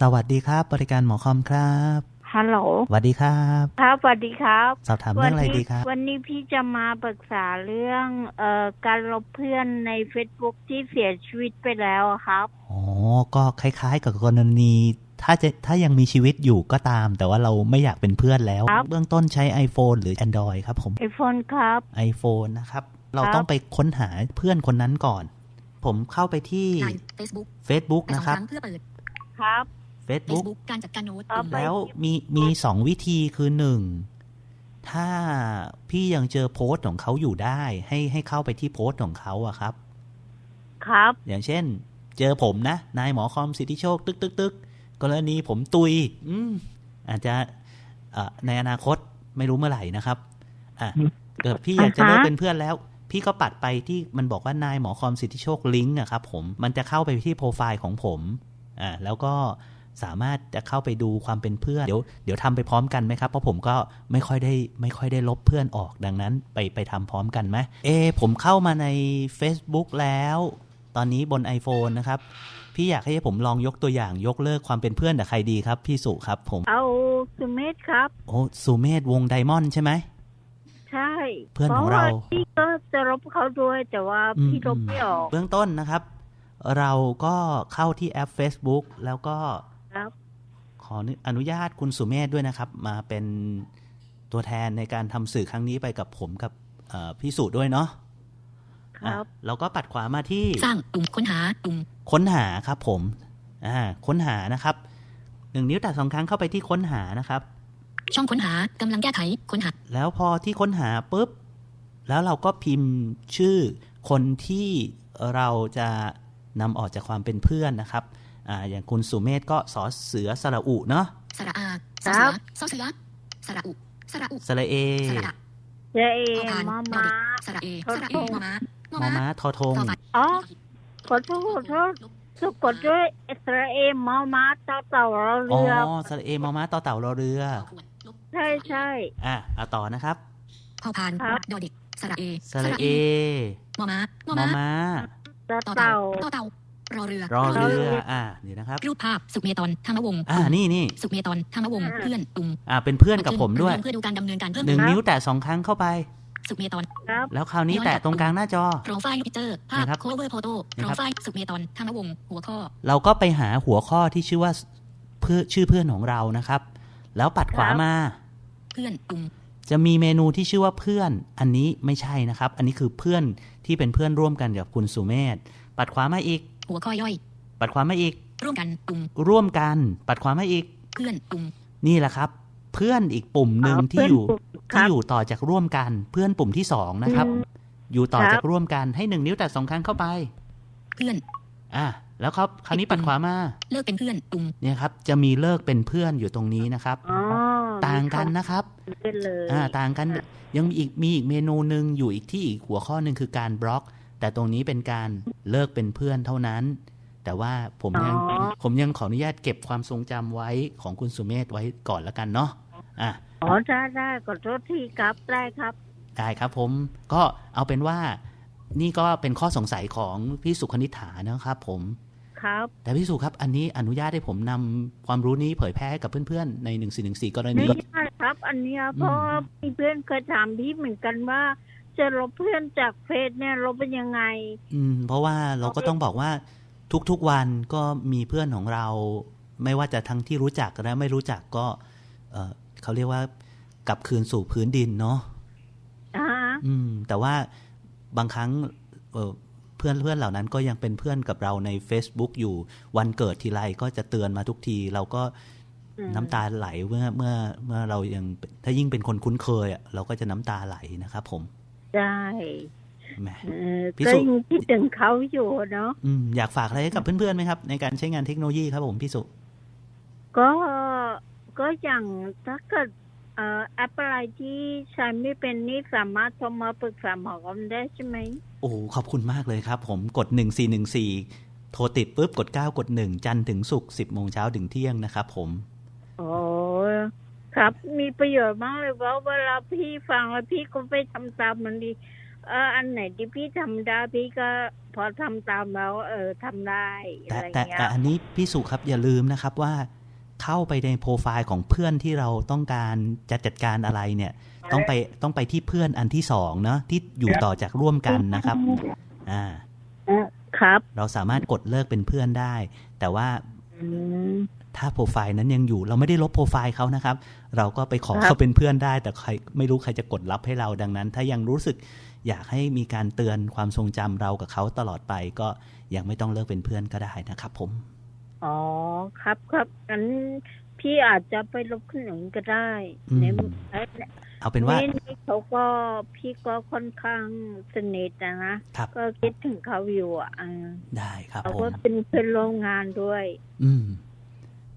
สวัสดีครับ บริการหมอคอมครับฮัลโหลสวัสดีครับ ครับสวัสดีครับ สอบถามเรื่องอะไรดีครับ วันนี้พี่จะมาปรึกษาเรื่องเอ่อการลบเพื่อนใน Facebook ที่เสียชีวิตไปแล้วอะครับอ๋อก็คล้ายๆ กับกรณีถ้าจะถ้ายังมีชีวิตอยู่ก็ตาม แต่ว่าเราไม่อยากเป็นเพื่อนแล้วครับเบื้องต้นใช้ iPhone หรือ Android ครับผมไอโฟนครับ iPhone นะครับ เราครับต้องไปค้นหาเพื่อนคนนั้นก่อน ผมเข้าไปที่ไลน์ Facebook Facebook แต่สอนะงคครับรั้งเพื่อเปิดครับ Facebook Facebook การจัดการโน้ตเอาปุ่มไปแล้วมีมีสองวิธีคือหนึ่งถ้าพี่ยังเจอโพสต์ของเขาอยู่ได้ ให้ให้เข้าไปที่โพสต์ของเขาอะครับ ครับ อย่างเช่น เจอผมนะ นายหมอคอมสิทธิโชค ตึกตึกตึกกรณีผมตุย อืมอาจจะเอ่อในอนาคตไม่รู้เมื่อไหร่นะครับอะเกิดพี่อยากจะเลิกอ่าฮะเป็นเพื่อนแล้ว พี่ก็ปัดไปที่มันบอกว่านายหมอคอมสิทธิโชคลิงก์อะครับผมมันจะเข้าไปที่โปรไฟล์ของผมอ่าแล้วก็ สามารถจะเข้าไปดูความเป็นเพื่อนเดี๋ยวเดี๋ยวทำไปพร้อมกันไหมครับ เพราะผมก็ไม่ค่อยได้ไม่ค่อยได้ลบเพื่อนออกดังนั้นไปไปทำพร้อมกันไหมเอะผมเข้ามาใน Facebook แล้ว ตอนนี้บน iPhone นะครับ พี่อยากให้ผมลองยกตัวอย่างยกเลิกความเป็นเพื่อนกับใครดีครับ พี่สุครับผมเอาสุเมธครับโอ้สุเมธวงไดมอนด์ใช่ไหมใช่เพื่อนของเราพะว่พี่ก็จะลบเขาด้วยแต่ว่าพี่ลบไม่ออกเบื้องต้นนะครับ เราก็เข้าที่แอป Facebook แล้วก็ ครับ ขออนุญาตคุณสุเมธด้วยนะครับ มาเป็นตัวแทนในการทำสื่อครั้งนี้ไปกับผมกับเอ่อพี่สุด้วยเนาะครับอะเราก็ปัดขวามาที่สร้างปุ่มค้นหาปุ่มค้นหาครับผมอ่าค้นหานะครับหนึ่งนิ้วแตะสองครั้งเข้าไปที่ค้นหานะครับ ช่องค้นหากำลังแก้ไขค้นหา แล้วพอที่ค้นหาปุ๊บ แล้วเราก็พิมพ์ชื่อคนที่เราจะนำออกจากความเป็นเพื่อนนะครับ อ่าอย่างคุณสุเมธก็สอเสือสระอุเนาะสระอาครัสอบเสือสอเสือสระอุสระอุสระเอสระดะเจเอพอพานมาดอมาเด็กสระเอสระเอมอม้ามอม้าทอทงฟอฟันอ๋อขอโทษขอโทษสะกดด้วยอิสราเอลมามาเต่าเต่าเราอ๋อเรือสระเอมอม้าต่อเต่ารอเรือขวดลบใช่ใช่อะเอาต่อนะครับพอพานครับดอเด็กสระเอสระเอมอม้ามออม้าม้าเต่าต่อเต่าเต่าต่อเต่า รอเรือรอเรือรอเรือ อ่าเดี๋ยวนะครับ รูปภาพสุเมตอนธรรมวงศ์อ่า นี่นี่สุเมตอนธรรมวงศ์เพื่อนปุ่มอ่า เป็นเพื่อนกับผมด้วย เพื่อดูการดำเนินการเพิ่มหนึ่งครับนิ้วแตะสองครั้งเข้าไป สุเมตอนครับแล้วคราวนี้แตะตรงกลางหน้าจอโปรไฟล์พิเจอร์ภาพนะครับโคเวอร์โฟโต้โปนะรครับไฟล์สุเมตอนธรรมวงศ์หัวข้อ เราก็ไปหาหัวข้อที่ชื่อว่าเพื่อชื่อเพื่อนของเรานะครับ แล้วปัดขวามา เพื่อนปุ่มจะมีเมนูที่ชื่อว่าเพื่อน อันนี้ไม่ใช่นะครับ อันนี้คือเพื่อนที่เป็นเพื่อนร่วมกันกับคุณสุเมธปัดขวามาอีก หัวข้อย่อย ปัดขวามาอีก ร่วมกันปุ่มร่วมกัน ปัดขวามาอีก เพื่อนปุ่มนี่แหละครับ เพื่อนอีกปุ่มหนึ่งที่อยู่คที่รับอยู่ต่อจากร่วมกัน เพื่อนปุ่มที่สองนะครับอืมอยู่ต่อครับจากร่วมกันให้หนึ่งนิ้วแตะสองครั้งเข้าไป เพื่อน อะแล้วครับคราวนี้ปัดขวามา เลิกเป็นเพื่อนปุ่มเนี่ยครับ จะมีเลิกเป็นเพื่อนอยู่ตรงนี้นะครับอ๋อต่างกันนะครับเป็นเลยอ่าต่างกันยังมีอีกมีอีกเมนูหนึ่งอยู่อีกที่อีกหัวข้อหนึ่งคือการบล็อก แต่ตรงนี้เป็นการเลิกเป็นเพื่อนเท่านั้น แต่ว่าผมยังผมยังขออนุญาตเก็บความทรงจำไว้ของคุณสุเมธไว้ก่อนแล้วกันเนาะอะอ๋อได้ได้ขอโทษทีครับได้ครับ ได้ครับผมก็เอาเป็นว่านี่ก็เป็นข้อสงสัยของพี่สุคณิษฐานะครับผมครับ แต่พี่สุครับ อันนี้อนุญาตให้ผมนำความรู้นี้เผยแพร่ให้กับเพื่อนๆ ใน1414กรณีไม่ได้ครับ อันเนี้ยเพราะว่ามีเพื่อนเคยถามพี่เหมือนกันว่า จะลบเพื่อนจากเฟซเนี่ยลบเป็นยังไง อืม เพราะว่าเราก็ต้องบอกว่าทุกๆวันก็มีเพื่อนของเรา ไม่ว่าจะทั้งที่รู้จักและไม่รู้จักก็ เออเขาเรียกว่ากลับคืนสู่พื้นดินเนาะอ่าอืม แต่ว่าบางครั้งเอ่อเพื่อนเพื่อนเหล่านั้นก็ยังเป็นเพื่อนกับเราใน Facebook อยู่วันเกิดทีไรก็จะเตือนมาทุกที เราก็อืมน้ำตาไหลเมื่อเมื่อเมื่อเรายังถ้ายิ่งเป็นคนคุ้นเคยอะเราก็จะน้ำตาไหลนะครับผม ได้แหมเออพี่ก็สุยังคิดถึงเขาอยู่เนาะอืมอยากฝากอะไรให้กับเพื่อนๆไหมครับ ในการใช้งานเทคโนโลยีครับผมพี่สุ ก็ก็อย่างถ้าเกิดเอ่อแอปอะไรที่ใช้ไม่เป็นนี่สามารถโทรมาปรึกษาหมอคอมได้ใช่ไหมโอ้โหขอบคุณมากเลยครับ ผมกด1414โทรติดปุ๊บกด 9 กด 1 จันทร์ถึงศุกร์10 โมงเช้าถึงเที่ยงนะครับผมโอ้ ครับ มีประโยชน์มากเลยเพราะเวลาพี่ฟังแล้วพี่ก็ไปทำตามมันดีเอออันไหนที่พี่ทำได้พี่ก็พอทำตามแล้ว เออทำได้อะแต่ไรแต่เงี้ยแต่อันนี้พี่สุครับอย่าลืมนะครับว่าเข้าไปในโปรไฟล์ของเพื่อนที่เราต้องการจะจัดการอะไรเนี่ย ต้องไปต้องไปที่เพื่อนอันที่สองเนาะที่อยู่ต่อจากร่วมกันนะครับ อ่าครับ เราสามารถกดเลิกเป็นเพื่อนได้ แต่ว่าอืม ถ้าโปรไฟล์นั้นยังอยู่ เราไม่ได้ลบโปรไฟล์เขานะครับ เราก็ไปขอครับเขาเป็นเพื่อนได้ แต่ใครไม่รู้ใครจะกดรับให้เราดังนั้น ถ้ายังรู้สึกอยากให้มีการเตือนความทรงจำเรากับเขาตลอดไป ก็ยังไม่ต้องเลิกเป็นเพื่อนก็ได้นะครับ ผม อ๋อครับครับงั้นพี่อาจจะไปลบคนอื่นก็ได้อืมใน เอ่อเอาเป็นว่านี่นี่เขาก็พี่ก็ค่อนข้างสนิทนะนะครับก็คิดถึงเขาอยู่อะอ่าได้ครับเขาผก็มเป็นเพื่อนร่วมงานด้วย อืม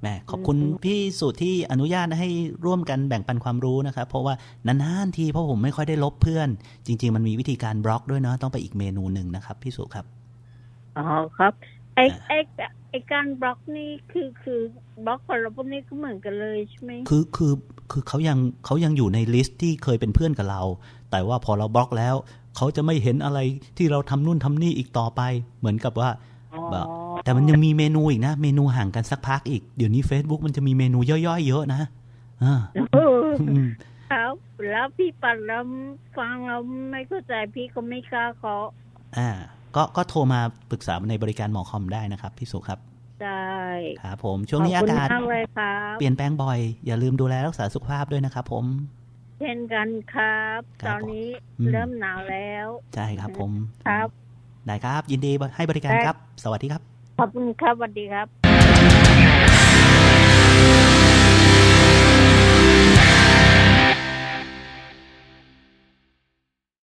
แหมขอบคุณอืมพี่สุที่อนุญาตให้ร่วมกันแบ่งปันความรู้นะครับ เพราะว่านานๆทีเพราะผมไม่ค่อยได้ลบเพื่อน จริง ๆ มันมีวิธีการบล็อกด้วยเนาะต้องไปอีกเมนูหนึ่งนะครับ พี่สุครับอ๋อครับ ไออ่าไอไอการบล็อกนี่คือคือบล็อกกับเราพวกนี้ก็เหมือนกันเลยใช่ไหมคือคือคือเขายังเขายังอยู่ในลิสต์ที่เคยเป็นเพื่อนกับเรา แต่ว่าพอเราบล็อกแล้ว เขาจะไม่เห็นอะไรที่เราทำนู่นทำนี่อีกต่อไป เหมือนกับว่าอ๋อแบบแต่มันยังมีเมนูอีกนะ เมนูห่างกันสักพักอีก เดี๋ยวนี้ Facebook มันจะมีเมนูย่อยๆเยอะนะอ่าเอออืมครับแล้วพี่ปัดแล้วฟังแล้วไม่เข้าใจพี่ก็ไม่กล้าขออ่า ก็ก็โทรมาปรึกษาในบริการหมอคอมได้นะครับ พี่สุครับได้ครับผมช่วงนี้ขอาบคุณกาศมากเลยครับเปลี่ยนแปลงบ่อย อย่าลืมดูแลรักษาสุขภาพด้วยนะครับผมเช่นกันครับครับตอนนี้อืมเริ่มหนาวแล้ว ใช่ครับผมครับ ได้ครับ ยินดีให้บริการครับ สวัสดีครับ ขอบคุณครับสวัสดีครับ